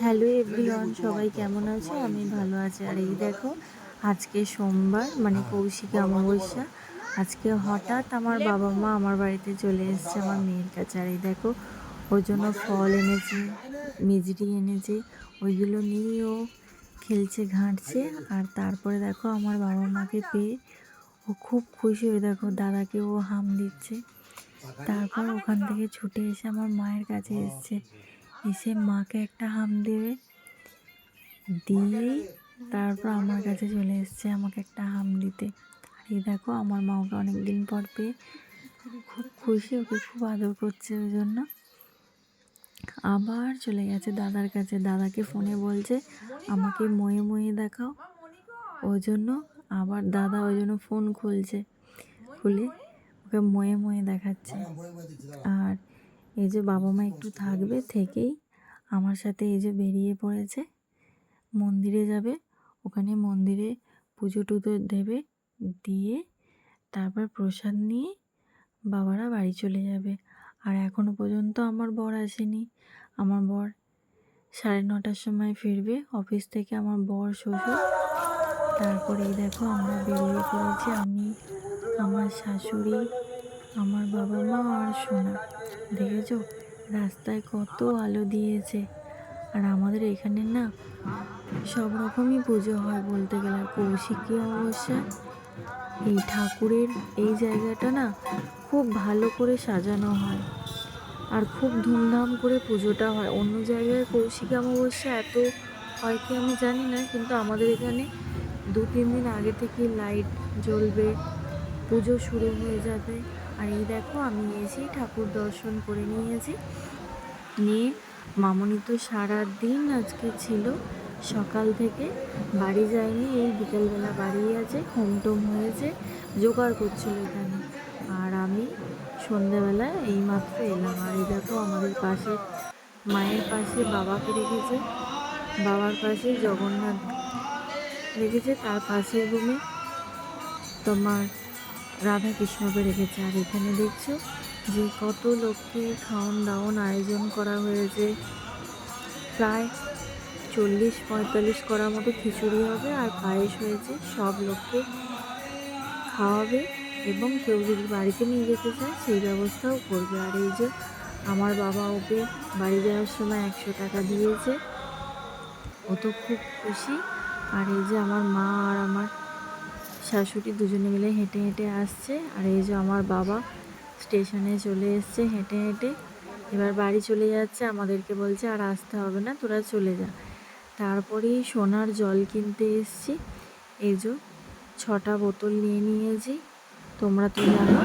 Hello everyone, সবাই কেমন আছে? আমি ভালো আছি। আর এই দেখো, আজকে সোমবার মানে কৌশিকী অমাবস্যা। আজকে হঠাৎ আমার বাবা মা আমার বাড়িতে চলে এসেছে আমার মেয়ের কাছে। আর এই দেখো, ওর জন্য ফল এনেছে, মিজরি এনেছে, ওইগুলো নিয়ে ও খেলছে, ঘাঁটছে। আর তারপরে দেখো, আমার বাবা মাকে পেয়ে ও খুব খুশি হয়ে দেখো, দাদাকে ও হাম দিচ্ছে। তারপর ওখান থেকে ছুটে এসে আমার মায়ের কাছে এসছে। এসে মাকে একটা হাম দেবে। দিয়েই তারপর আমার কাছে চলে এসছে আমাকে একটা হাম দিতে। আর এই দেখো, আমার মা ওকে অনেক দিন পর পেয়ে খুব খুশি, ওকে খুব আদর করছে ওই জন্য। আবার চলে গেছে দাদার কাছে। দাদাকে ফোনে বলছে, আমাকে ময়ে ময়ে দেখাও। ওই জন্য আবার দাদা ওই জন্য ফোন খুলছে। খুলে ওকে ময়ে ময়ে দেখাচ্ছে। আর এই যে বাবা মা একটু থাকবে থেকেই আমার সাথে এই যে বেরিয়ে পড়েছে। মন্দিরে যাবে। ওখানে মন্দিরে পুজো টুজো দেবে, দিয়ে তারপর প্রসাদ নিয়ে বাবারা বাড়ি চলে যাবে। আর এখনও পর্যন্ত আমার বর আসেনি। আমার বর সাড়ে নটার সময় ফিরবে। অফিস থেকে আমার বর, শ্বশুর। তারপরে দেখো আমরা বেরিয়ে পড়েছি। আমি, আমার শাশুড়ি আমার বাবা মা আর সোনা। দেখেছ? রাস্তায় কত আলো দিয়েছে। আর আমাদের এখানে না সব রকমই পুজো হয় বলতে গেলে। কৌশিকী অমাবস্যা, এই ঠাকুরের এই জায়গাটা না খুব ভালো করে সাজানো হয়। আর খুব ধুমধাম করে পুজোটা হয়। অন্য জায়গায় কৌশিকী অমাবস্যা এত হয় কি আমি জানি না, কিন্তু আমাদের এখানে দু তিন দিন আগে থেকে লাইট জ্বলবে। পুজো শুরু হয়ে যাবে। আর এই দেখো, আমি এসেই ঠাকুর দর্শন করে নিয়েছি। নিয়ে মামনি তো সারা দিন আজকে ছিল। সকাল থেকে বাড়ি যায়নি, এই বিকেলবেলা বাড়ি আছে, হোম টোম হয়েছে, জোগাড় করছিল এখানে। আর আমি সন্ধ্যাবেলা এইমাত্র এলাম। আর এই দেখো, আমাদের পাশে, মায়ের পাশে বাবাকে রেখেছে। বাবার পাশে জগন্নাথ রেখেছে, তার পাশের রুমে তোমার রাধা কৃষ্ণকে রেখেছে। আর এখানে দেখছ যে কত লোককে খাওয়ান দাওয়ান আয়োজন করা হয়েছে। প্রায় চল্লিশ পঁয়তাল্লিশ করার মতো খিচুড়ি হবে আর পায়েস হয়েছে। সব লোককে খাওয়াবে এবং কেউ যদি বাড়িতে নিয়ে যেতে চায় সেই ব্যবস্থাও করবে। আর এই যে আমার বাবা ওকে বাড়ি যাওয়ার সময় একশো টাকা দিয়েছে। ও তো খুব খুশি। আর এই যে আমার মা আর আমার শাশুড়ি দুজনে মিলে হেঁটে হেঁটে আসছে। আর এই যে আমার বাবা স্টেশনে চলে এসছে হেঁটে হেঁটে। এবার বাড়ি চলে যাচ্ছে, আমাদেরকে বলছে, আর আসতে হবে না, তোরা চলে যা। তারপরেই সোনার জল কিনতে এসছি। এই যে ছটা বোতল নিয়ে নিয়েছি। তোমরা তো জানো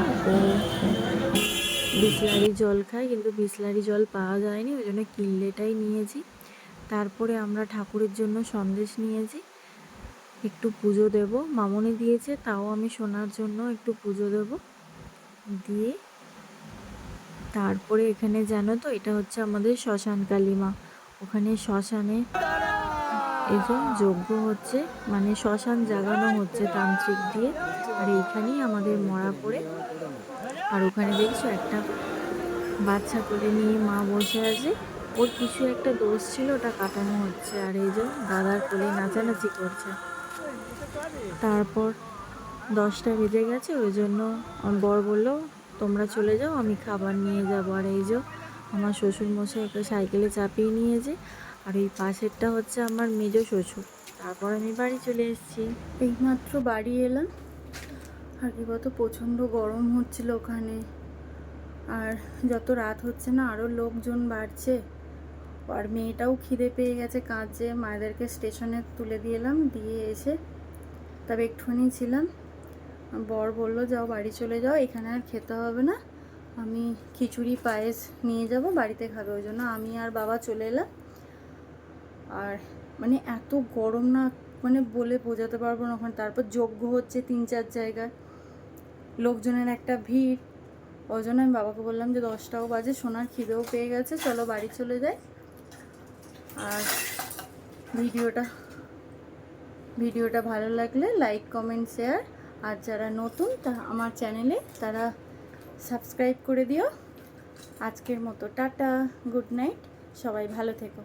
বিসলারি জল খায় কিন্তু বিসলারি জল পাওয়া যায়নি, ওই জন্য কিনলেটাই নিয়েছি। তারপরে আমরা ঠাকুরের জন্য সন্দেশ নিয়েছি। একটু পুজো দেব। মামনি দিয়েছে, তাও আমি শোনার জন্য একটু পুজো দেব। দিয়ে তারপরে এখানে জানো তো, এটা হচ্ছে আমাদের শ্মশান কালীমা। ওখানে শ্মশানে যে যজ্ঞ হচ্ছে মানে শ্মশান জাগানো হচ্ছে তান্ত্রিক দিয়ে। আর এইখানেই আমাদের মরা পড়ে। আর ওখানে দেখছ একটা বাচ্চা করে নিয়ে মা বসে আছে। ওর কিছু একটা দোষ ছিল, ওটা কাটানো হচ্ছে। আর এই যে দাদার কোলে নাচানাচি করছে। তারপর দশটা বেজে গেছে, ওই জন্য আমার বর বলল, তোমরা চলে যাও, আমি খাবার নিয়ে যাব। আর এই যে আমার শ্বশুর মশাই একটা সাইকেলে চাপিয়ে নিয়েছে, আর এই পাশেরটা হচ্ছে আমার মেজ শ্বশুর। তারপর আমি বাড়ি চলে এসেছি। এইমাত্র বাড়ি এলাম। কি কত প্রচণ্ড গরম হচ্ছিল ওখানে। আর যত রাত হচ্ছে না আরও লোকজন বাড়ছে। আর মেয়েটাও খিদে পেয়ে গেছে, কাঁদছে। মায়েদেরকে স্টেশনে তুলে দিয়ে এলাম, দিয়ে এসে তবে একটুখানি ছিলাম। বর বলল, যাও বাড়ি চলে যাও, এখানে আর খেতে হবে না। আমি খিচুড়ি, পায়েস নিয়ে যাব, বাড়িতে খাবে ওই জন্য। আমি আর বাবা চলে এলাম। আর মানে এত গরম না মানে বলে বোঝাতে পারব না ওখানে। তারপর যজ্ঞ হচ্ছে তিন চার জায়গায়। লোকজনের একটা ভিড়। ওই জন্য আমি বাবাকে বললাম যে, দশটাও বাজে, সোনার খিদেও পেয়ে গেছে, চলো বাড়ি চলে যাই। আর ভিডিওটা ভিডিওটা ভালো লাগলে লাইক, কমেন্ট, শেয়ার। আর যারা নতুন, তা আমার চ্যানেলে, তারা সাবস্ক্রাইব করে দিও। আজকের মতো টাটা, গুড নাইট, সবাই ভালো থেকো।